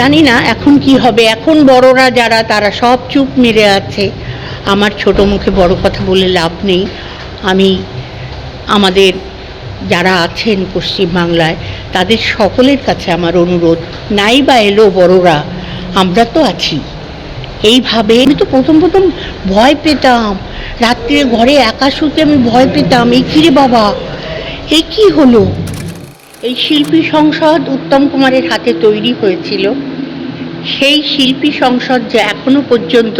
জানি না এখন কি হবে। এখন বড়রা যারা, তারা সব চুপ মেরে আছে। আমার ছোট মুখে বড় কথা বলে লাভ নেই। আমি, আমাদের যারা আছেন পশ্চিমবাংলায়, তাদের সকলের কাছে আমার অনুরোধ, নাই বা এলো বড়রা, আমরা তো আছি। এইভাবে আমি তো প্রথম প্রথম ভয় পেতাম। রাত্রে ঘরে একা শুতে আমি ভয় পেতাম, এই কিরে বাবা? এই কি হলো? এই শিল্পী সংসদ উত্তম কুমারের হাতে তৈরি হয়েছিল। সেই শিল্পী সংসদ যে এখনও পর্যন্ত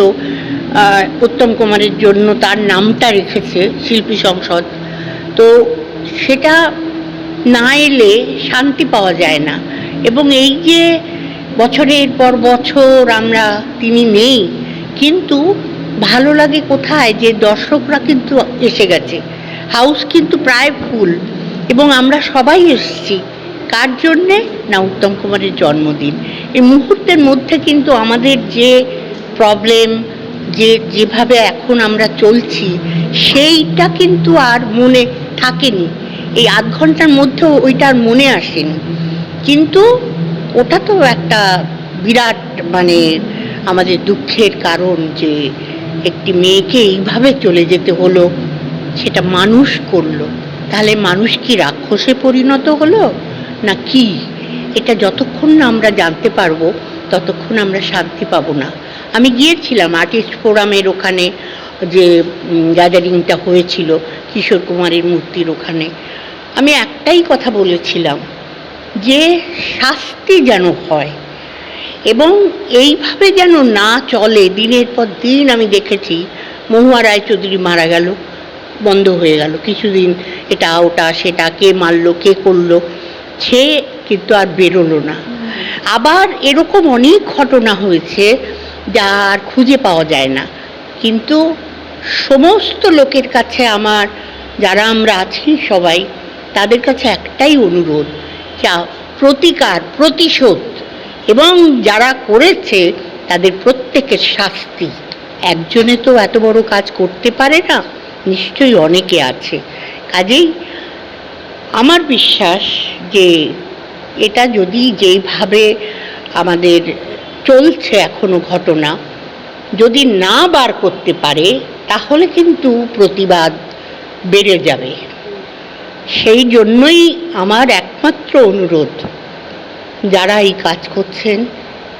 উত্তম কুমারের জন্য তার নামটা রেখেছে শিল্পী সংসদ। তো সেটা না এলে শান্তি পাওয়া যায় না। এবং এই যে বছরের পর বছর আমরা, তিনি নেই, কিন্তু ভালো লাগে কোথায় যে দর্শকরা কিন্তু এসে গেছে। হাউস কিন্তু প্রায় ফুল। এবং আমরা সবাই এসেছি। কার জন্যে? না, উত্তম কুমারের জন্মদিন। এই মুহূর্তের মধ্যে কিন্তু আমাদের যে প্রবলেম যে, যেভাবে এখন আমরা চলছি, সেইটা কিন্তু আর মনে থাকেনি। এই আধ ঘণ্টার মধ্যেও ওইটা আর মনে আসেনি। কিন্তু ওটা তো একটা বিরাট মানে আমাদের দুঃখের কারণ যে, একটি মেয়েকে এইভাবে চলে যেতে হলো, সেটা মানুষ করল। তাহলে মানুষ কি রাক্ষসে পরিণত হলো? না কি? এটা যতক্ষণ না আমরা জানতে পারব, ততক্ষণ আমরা শান্তি পাবো না। আমি গিয়েছিলাম আর্টিস্ট ফোরামের ওখানে, যে গ্যাদারিংটা হয়েছিল, কিশোর কুমারের মূর্তির ওখানে। আমি একটাই কথা বলেছিলাম, যে শাস্তি যেন হয়, এবং এইভাবে যেন না চলে, দিনের পর দিন আমি দেখেছি, মহুয়া রায়চৌধুরী মারা গেল। বন্ধ হয়ে গেল। কিছুদিন এটা ওটা সেটা কে মারলো, কে করল, সে কিন্তু আর বেরোলো না। আবার এরকম অনেক ঘটনা হয়েছে যা আর খুঁজে পাওয়া যায় না। কিন্তু সমস্ত লোকের কাছে আমার, যারা আমরা আছি সবাই, তাদের কাছে একটাই অনুরোধ, যা প্রতিকার, প্রতিশোধ, এবং যারা করেছে তাদের প্রত্যেকের শাস্তি। একজনে তো এত বড় কাজ করতে পারে না। নিশ্চয়ই অনেকে আছে। কাজেই আমার বিশ্বাস যে এটা যদি যেইভাবে আমাদের চলছে এখনও ঘটনা, যদি না বার করতে পারে, তাহলে কিন্তু প্রতিবাদ বেড়ে যাবে। সেই জন্যই আমার একমাত্র অনুরোধ, যারা এই কাজ করছেন,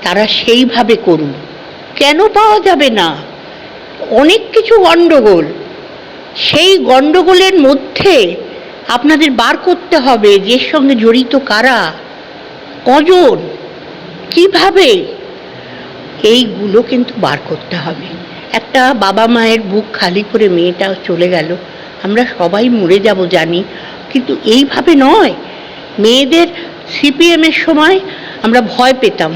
তারা সেইভাবে করুন। কেন পাওয়া যাবে না? অনেক কিছু গণ্ডগোল সেই গণ্ডগোলের মধ্যে আপনাদের বার করতে হবে যে সঙ্গে জড়িত কারা, কজন, কীভাবে এইগুলো কিন্তু বার করতে হবে। একটা বাবা মায়ের বুক খালি করে মেয়েটা চলে গেল, আমরা সবাই মরে যাব জানি, কিন্তু এইভাবে নয়। মেয়েদের সিপিএমের সময় আমরা ভয় পেতাম,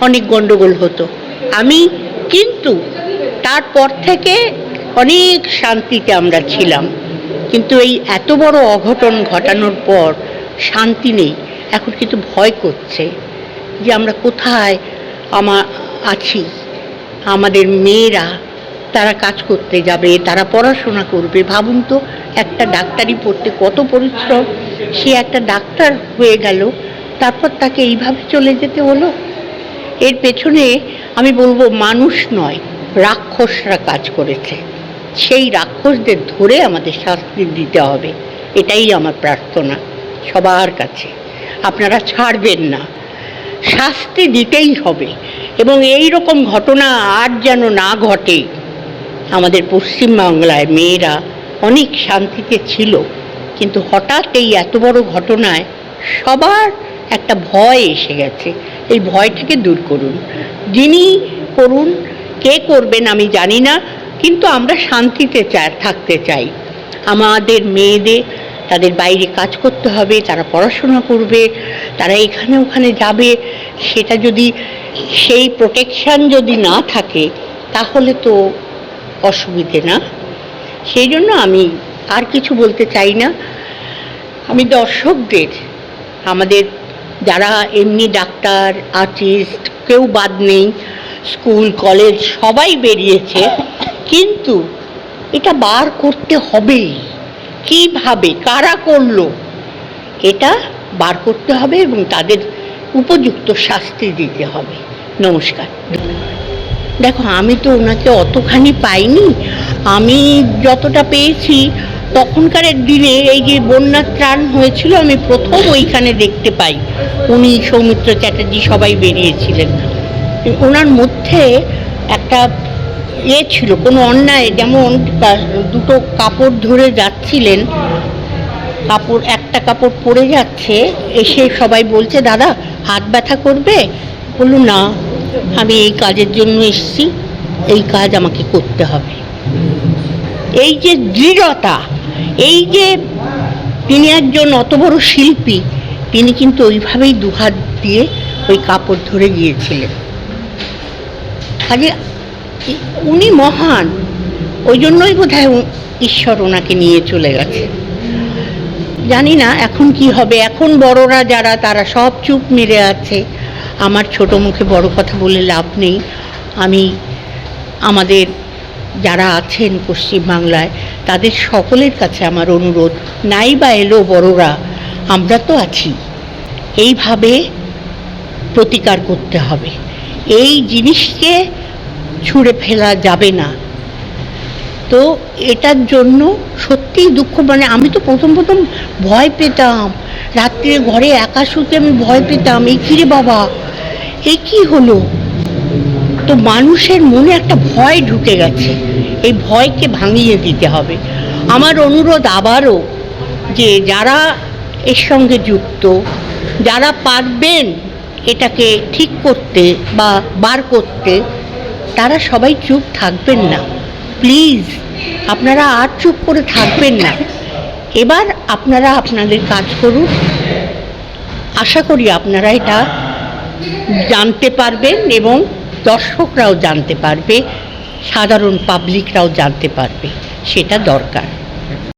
অনেক গণ্ডগোল হতো। আমি কিন্তু তারপর থেকে অনেক শান্তিতে আমরা ছিলাম। কিন্তু এই এত বড় অঘটন ঘটানোর পর শান্তি নেই। এখন কিন্তু ভয় করছে যে আমরা কোথায় আমা, আছি। আমাদের মেয়েরা তারা কাজ করতে যাবে, তারা পড়াশোনা করবে। ভাবুন তো, একটা ডাক্তারি পড়তে কত পরিশ্রম। সে একটা ডাক্তার হয়ে গেল, তারপর তাকে এইভাবে চলে যেতে হলো? এর পেছনে আমি বলব, মানুষ নয়, রাক্ষসরা কাজ করেছে। সেই রাক্ষসদের ধরে আমাদের শাস্তি দিতে হবে। এটাই আমার প্রার্থনা সবার কাছে। আপনারা ছাড়বেন না। শাস্তি দিতেই হবে এবং এই রকম ঘটনা আর যেন না ঘটে, আমাদের পশ্চিমবাংলায় মেয়েরা অনেক শান্তিতে ছিল, কিন্তু হঠাৎ এই এত বড় ঘটনায় সবার একটা ভয় এসে গেছে। এই ভয়টাকে দূর করুন। যিনি করুন, কে করবেন আমি জানি না কিন্তু আমরা শান্তিতে চাই, থাকতে চাই। আমাদের মেয়েদের, তাদের বাইরে কাজ করতে হবে, তারা পড়াশোনা করবে, তারা এখানে ওখানে যাবে, সেটা যদি, সেই প্রোটেকশান যদি না থাকে, তাহলে তো অসুবিধে না। সেই জন্য আমি আর কিছু বলতে চাই না। আমি দর্শকদের, আমাদের যারা এমনি ডাক্তার, আর্টিস্ট, কেউ বাদ নেই, স্কুল, কলেজ, সবাই বেরিয়েছে। কিন্তু এটা বার করতে হবেই। কীভাবে? কারা করল? এটা বার করতে হবে এবং তাদের উপযুক্ত শাস্তি দিতে হবে। নমস্কার। দেখো, আমি তো ওনাকে অতখানি পাইনি। আমি যতটা পেয়েছি, তখনকার দিনে এই যে বন্যার ত্রাণ হয়েছিল, আমি প্রথম ওইখানে দেখতে পাই। উনি সৌমিত্র চ্যাটার্জি সবাই বেরিয়েছিলেন। ওনার মধ্যে একটা এ ছিল, কোনো অন্যায়, যেমন দুটো কাপড় ধরে যাচ্ছিলেন, কাপড়, একটা কাপড় পরে যাচ্ছে, এসে সবাই বলছে, দাদা, হাত ব্যথা করবে? বলল, না, আমি এই কাজের জন্য এসছি, এই কাজ আমাকে করতে হবে। এই যে দৃঢ়তা, এই যে তিনি একজন অত বড় শিল্পী, তিনি কিন্তু ওইভাবেই দুহাত দিয়ে ওই কাপড় ধরে গিয়েছিলেন। কাজে উনি মহান। ওই জন্যই বোধ ঈশ্বর ওনাকে নিয়ে চলে গেছে। জানি না এখন কি হবে। এখন বড়রা যারা, তারা সব চুপ মেরে আছে। আমার ছোট মুখে বড় কথা বলে লাভ নেই। আমি আমাদের যারা আছেন পশ্চিমবাংলায় তাদের সকলের কাছে আমার অনুরোধ, নাই বা এলো বড়রা, আমরা তো আছি। এইভাবে প্রতিকার করতে হবে। এই জিনিসকে ছুঁড়ে ফেলা যাবে না। তো এটার জন্য সত্যিই দুঃখ মানে আমি তো প্রথম প্রথম ভয় পেতাম। রাত্রে ঘরে একা শুতে আমি ভয় পেতাম, এই কিরে বাবা? এ কি হলো? তো মানুষের মনে একটা ভয় ঢুকে গেছে। এই ভয়কে ভাঙিয়ে দিতে হবে। আমার অনুরোধ আবারও যে যারা এর সঙ্গে যুক্ত, যারা পারবেন এটাকে ঠিক করতে বা বার করতে তারা সবাই চুপ থাকবেন না। প্লিজ, আপনারা আর চুপ করে থাকবেন না। এবার আপনারা আপনাদের কাজ করুন। আশা করি আপনারা এটা জানতে পারবেন এবং দর্শকরাও জানতে পারবে, সাধারণ পাবলিকরাও জানতে পারবে, সেটা দরকার।